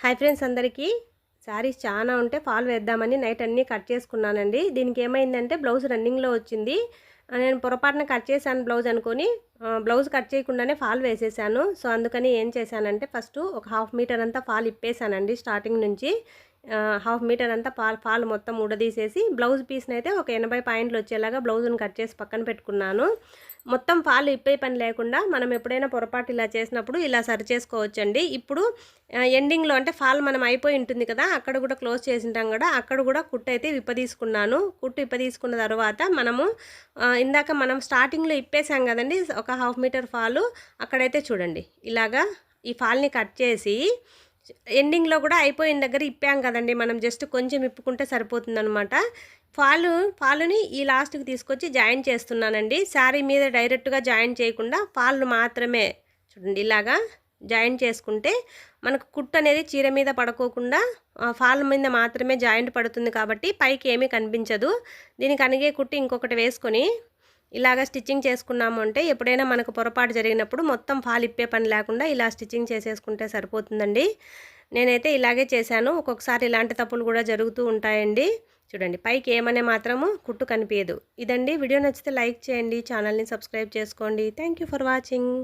Hi friends అందరికీ. శారీస్ చాలా ఉంటే ఫాల్ వేద్దామని నైట్ అన్నీ కట్ చేసుకున్నానండి. దీనికి ఏమైందంటే బ్లౌజ్ రన్నింగ్లో వచ్చింది. నేను పొరపాటున కట్ చేశాను బ్లౌజ్ అనుకొని బ్లౌజ్ కట్ చేయకుండానే ఫాల్ వేసేసాను. సో అందుకని ఏం చేశానంటే ఫస్ట్ ఒక హాఫ్ మీటర్ అంతా ఫాల్ ఇప్పేసానండి స్టార్టింగ్ నుంచి. హాఫ్ మీటర్ అంతా ఫాల్ ఫాల్ మొత్తం ఉడదీసేసి బ్లౌజ్ పీస్ని అయితే ఒక ఎనభై పాయింట్లు వచ్చేలాగా బ్లౌజ్ని కట్ చేసి పక్కన పెట్టుకున్నాను. మొత్తం పాలు ఇప్పే పని లేకుండా మనం ఎప్పుడైనా పొరపాటు ఇలా చేసినప్పుడు ఇలా సరి చేసుకోవచ్చండి. ఇప్పుడు ఎండింగ్లో అంటే ఫాల్ మనం అయిపోయి ఉంటుంది కదా అక్కడ కూడా క్లోజ్ చేసింటాం కదా అక్కడ కూడా కుట్టు అయితే విప్పదీసుకున్నాను. కుట్టు విప్పదీసుకున్న తర్వాత మనము ఇందాక మనం స్టార్టింగ్లో ఇప్పేసాం కదండి ఒక హాఫ్ మీటర్ ఫాలు అక్కడైతే చూడండి ఇలాగా ఈ ఫాల్ని కట్ చేసి ఎండింగ్లో కూడా అయిపోయిన దగ్గర ఇప్పాం కదండి. మనం జస్ట్ కొంచెం ఇప్పుకుంటే సరిపోతుందనమాట ఫాలు ఫాలుని ఈ లాస్ట్కి తీసుకొచ్చి జాయిన్ చేస్తున్నానండి. శారీ మీద డైరెక్ట్గా జాయిన్ చేయకుండా ఫాల్ను మాత్రమే చూడండి ఇలాగా జాయిన్ చేసుకుంటే మనకు కుట్టు అనేది చీర మీద పడుకోకుండా ఫాల్ మీద మాత్రమే జాయింట్ పడుతుంది కాబట్టి పైకి ఏమీ కనిపించదు. దీనికి అనిగే కుట్టి ఇంకొకటి వేసుకొని ఇలాగ స్టిచ్చింగ్ చేసుకున్నాము అంటే ఎప్పుడైనా మనకు పొరపాటు జరిగినప్పుడు మొత్తం ఫాల్ ఇప్పే పని లేకుండా ఇలా స్టిచ్చింగ్ చేసేసుకుంటే సరిపోతుందండి. నేనైతే ఇలాగే చేశాను. ఒక్కొక్కసారి ఇలాంటి తప్పులు కూడా జరుగుతూ ఉంటాయండి. చూడండి పైకి ఏమనే మాత్రము కుట్టు కనిపించదు ఇదండి. వీడియో నచ్చితే లైక్ చేయండి ఛానల్ని సబ్స్క్రైబ్ చేసుకోండి. Thank you for watching.